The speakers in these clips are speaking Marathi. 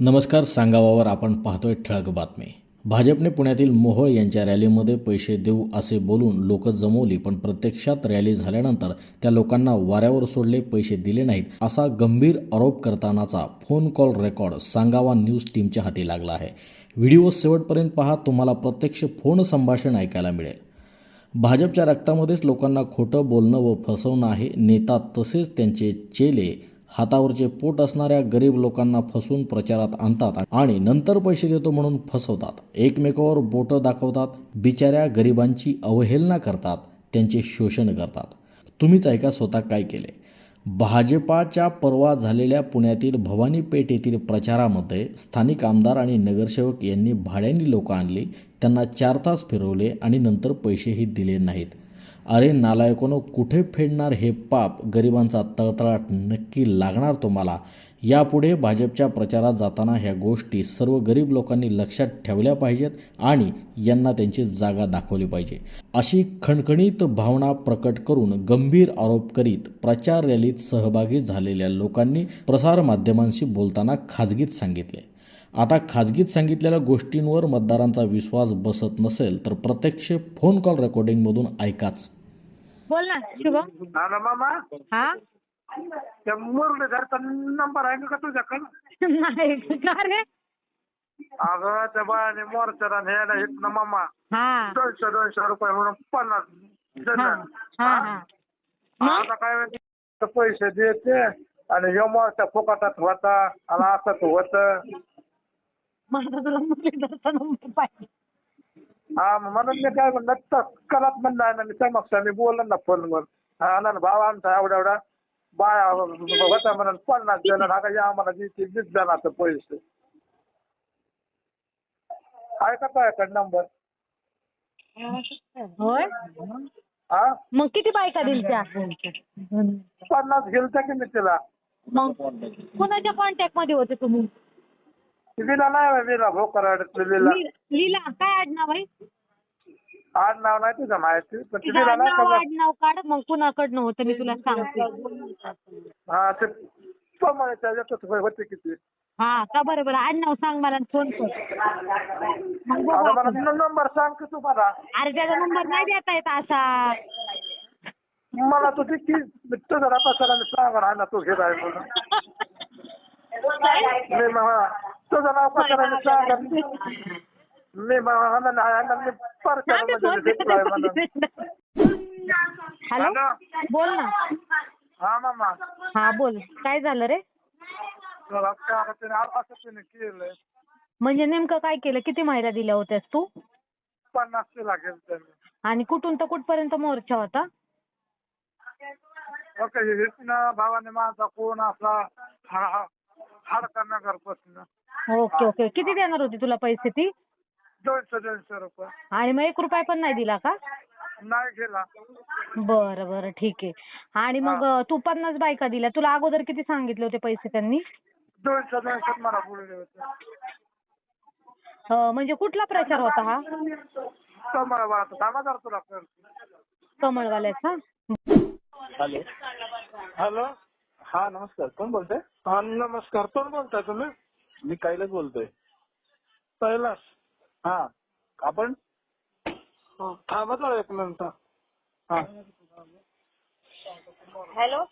नमस्कार सांगावावर आपण पाहतोय ठळक बातमी. भाजपने पुण्यातील मोहोळ यांच्या रॅलीमध्ये पैसे देऊ असे बोलून लोक जमवली पण प्रत्यक्षात रॅली झाल्यानंतर त्या लोकांना वाऱ्यावर सोडले पैसे दिले नाहीत असा गंभीर आरोप करतानाचा फोन कॉल रेकॉर्ड सांगावा न्यूज टीमच्या हाती लागला आहे. व्हिडिओ शेवटपर्यंत पहा तुम्हाला प्रत्यक्ष फोन संभाषण ऐकायला मिळेल. भाजपच्या रक्तामध्येच लोकांना खोटं बोलणं व फसवणं आहे नेता तसेच त्यांचे चेले हातावरचे पोट असणाऱ्या गरीब लोकांना फसवून प्रचारात आणतात आणि नंतर पैसे देतो म्हणून फसवतात. एकमेकावर बोटं दाखवतात. बिचाऱ्या गरिबांची अवहेलना करतात. त्यांचे शोषण करतात. तुम्हीच ऐका स्वतः काय केले. भाजपाच्या परवा झालेल्या पुण्यातील भवानीपेठ येथील प्रचारामध्ये स्थानिक आमदार आणि नगरसेवक यांनी भाड्याने लोक आणली. त्यांना चार तास फिरवले आणि नंतर पैसेही दिले नाहीत. अरे नालायकोनं कुठे फेडणार हे पाप? गरिबांचा तळतळाट नक्की लागणार तुम्हाला? यापुढे भाजपच्या प्रचारात जाताना ह्या गोष्टी सर्व गरीब लोकांनी लक्षात ठेवल्या पाहिजेत आणि यांना त्यांची जागा दाखवली पाहिजे. अशी खणखणीत भावना प्रकट करून गंभीर आरोप करीत प्रचार रॅलीत सहभागी झालेल्या लोकांनी प्रसारमाध्यमांशी बोलताना खाजगीत सांगितले. आता खाजगीत सांगितलेल्या गोष्टींवर मतदारांचा विश्वास बसत नसेल तर प्रत्यक्ष फोन कॉल रेकॉर्डिंगमधून ऐकाच. बोल ना शुभम. हा ना मामा. हा? त्या मुरलीधरचा नंबर आहे का तुझ्याकडे नाही का रे? अगं त्या बायाने मोर्चाला न्यायला येत ना मामा. हा. दोनशे दोनशे रुपये म्हणून पन्नास हा देणार. हा हा? मग आता काय माहिती, तर पैसे देते आणि ह्यो मोर्चा फुकटात होता आणि असंच होत. माझा तुला मुरलीधरचा नंबर पाहिजे. हा म्हणून मी काय म्हणलं तत्कालात म्हणलं आहे ना मी समक्ष मी बोललो ना फोनवर हा ना भाव आमचा एवढा एवढा बाया होता म्हणून पन्नास देणार हा या आम्हाला देते वीस जणांचं पैसे. आहे का तुझ्याकडे नंबर होय? हा? मग किती बायका दिल त्या? पन्नास गेलता की मी तिला. मग कुणाच्या कॉन्टॅक्टमध्ये होते तुम्ही? विला नाही होय, विला भोकराडची विला. ली- लीला काय आडनाव आहे? आड नाव नाही तुझं माहिती पण ती तिचं विला नाही आडनाव आडनाव काढ मग कुणाकडनं होतं मी तुला सांगते. हा ते प्रमाणाच्या याच्यात होय- होते किती. हा का बरं बरं आडनाव सांग मला फोन कर. मग बघू आता आपण. मला नंबर सांग की तू मला. अरे त्याचा नंबर नाही देता येत असा. मला तू ती की तुझा रापासाला सांग ना ना तू घेत आहे म्हणून मी मग तुझं नाव कसं सांग मी मग मी परचामध्ये घेतलाय म्हणून हॅलो? बोल ना हा मामा हा बोल काय झालं रे? असं केलंय म्हणजे नेमकं काय केलं? किती महिला दिल्या होत्यास तू? पन्नास तिला गेलं त्यांनी आणि कुठून तर कुठपर्यंत मोर्चा होता? ओके भावाने माझा कोण असा हा हा हाडका नगरपासून ओके ओके. किती देणार होती तुला पैसे ती? दोनशे दोनशे रुपये. आणि मग एक रुपया पण नाही दिला का? नाही गेला. बरं बरं. ठीक आहे. आणि मग तू पन्नास बायका दिल्या. तुला अगोदर किती सांगितले होते पैसे त्यांनी? दोनशे दोनशे मला बोलले होते. अं, म्हणजे कुठला प्रचार होता हा? मला वाटतं जरा तुला कमळवाल्याचा? हॅलो. हॅलो. हा नमस्कार. कोण बोलतोय? हा नमस्कार. कोण बोलताय तुम्ही? मी कैलास बोलतोय. कैलास. हा आपण? हो, थांबा जरा एक मिनिट. हा. हॅलो.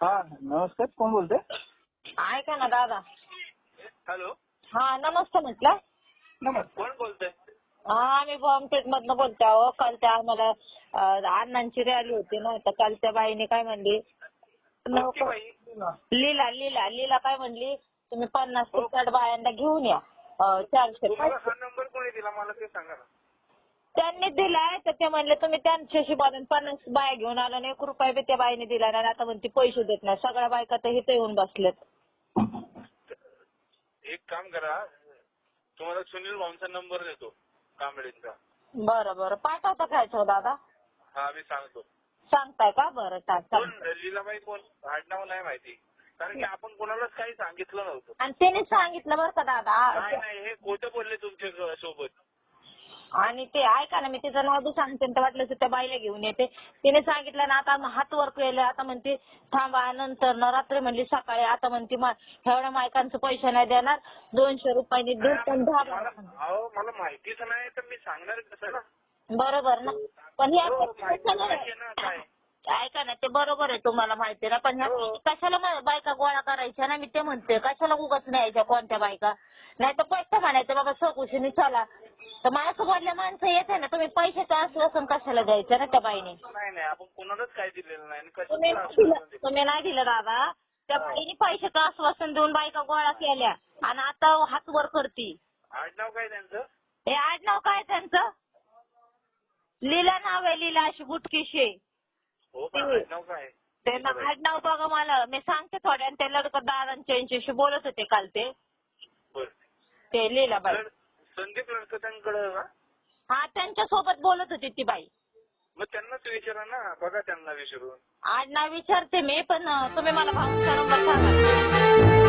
हा नमस्कार. कोण बोलतोय? ऐका ना दादा. हॅलो. हा नमस्ते म्हटलं. नमस्कार. कोण बोलतोय? हा आम्ही बॉम्बपेठ मधनं बोलतो आहो काल त्या आम्हाला अं, अण्णांची रॅली होती ना तर काल त्या बाईने काय म्हणली नको- लीला लीला लीला काय म्हणली? तुम्ही पन्नास ते साठ बायांना घेऊन या. अं, चारशे तुम्हाला हा नंबर कोणी दिला? मला ते सांगा ना. त्यांनी दिलाय तर ते म्हणले तुम्ही त्यांच्याशी बोलून पन्नास बाया घेऊन आला आणि एक रुपया बी त्या बाईने दिला नाही आणि आता म्हणते पैसे देत नाही. सगळ्या बायका तर इथे येऊन बसलेत एक काम करा. तुम्हाला सुनील भाऊंचा नंबर देतो कांबळेंचा. बरं बरं. पाठवता काय तो दादा? हा मी सांगतो. सांगताय का बरं? कोण? लीलाबाई कोण? आडनाव नाही माहिती. कारण की आपण कोणालाच काही सांगितलं नव्हतं. आणि त्याने सांगितलं बरं का दादा. नाही हे खोटं बोलले तुमच्यासोबत. आणि ते ऐका ना मी तिचं नाव बी सांगते आणि वाटलं तर त्या बाईला घेऊन येते. तिने सांगितलं ना आता हात वर केलं आता म्हणते थांबा नंतर न रात्री म्हणली सकाळी आता म्हणते मा- एवढ्या मायकांचं पैसे नाही देणार दोनशे रुपयांनी दूध पण दहा मला. अहो मला माहितीच नाही तर मी सांगणार कसं? ना बरोबर ना. पण ह्या हो, माहिती कशाला पाहिजे ना काय ऐका ना ते बरोबर आहे तुम्हाला माहिती ना पण ह्या हो. कशाला मा- बायका गोळा करायच्या ना मी ते म्हणते कशाला उगाच न्यायच्या कोणत्या बायका? नाही तर पैसे म्हणायचं बाबा सकुशीने चला. तर माझ्यासोबतल्या माणसं येते ना तुम्ही पैशाचं आश्वासन कशाला द्यायचं ना त्या बाईने? नाही नाही आपण कोणालाच काय दिलेलं नाही आणि तुम्ही कशाचं नाही दिलं आश्वासन दिलं? तुम्ही नाही दिलं दादा. त्या बाईने पैशाचं आश्वासन देऊन बायका गोळा केल्या. आणि आता हात वर करती. आडनाव काय त्यांचं? हे आडनाव काय त्यांचं? लीला नाव आहे लीला अशी बुटकीशी हो पण ते- आडनाव काय ते ना आडनाव बघा मला. मी सांगते थोड्या ते लडकं दादांच्या यांच्याशी बोलत होते काल ते. बरं. ते लीलाबाई. तर संदीप लडकतांकडं हा त्यांच्यासोबत बोलत होती ती बाई. मग त्यांनाच विचारा ना. बघा त्यांना विचारून. आडनाव विचारते मी पण अं, तुम्ही मला भाऊचा नंबर सांगा.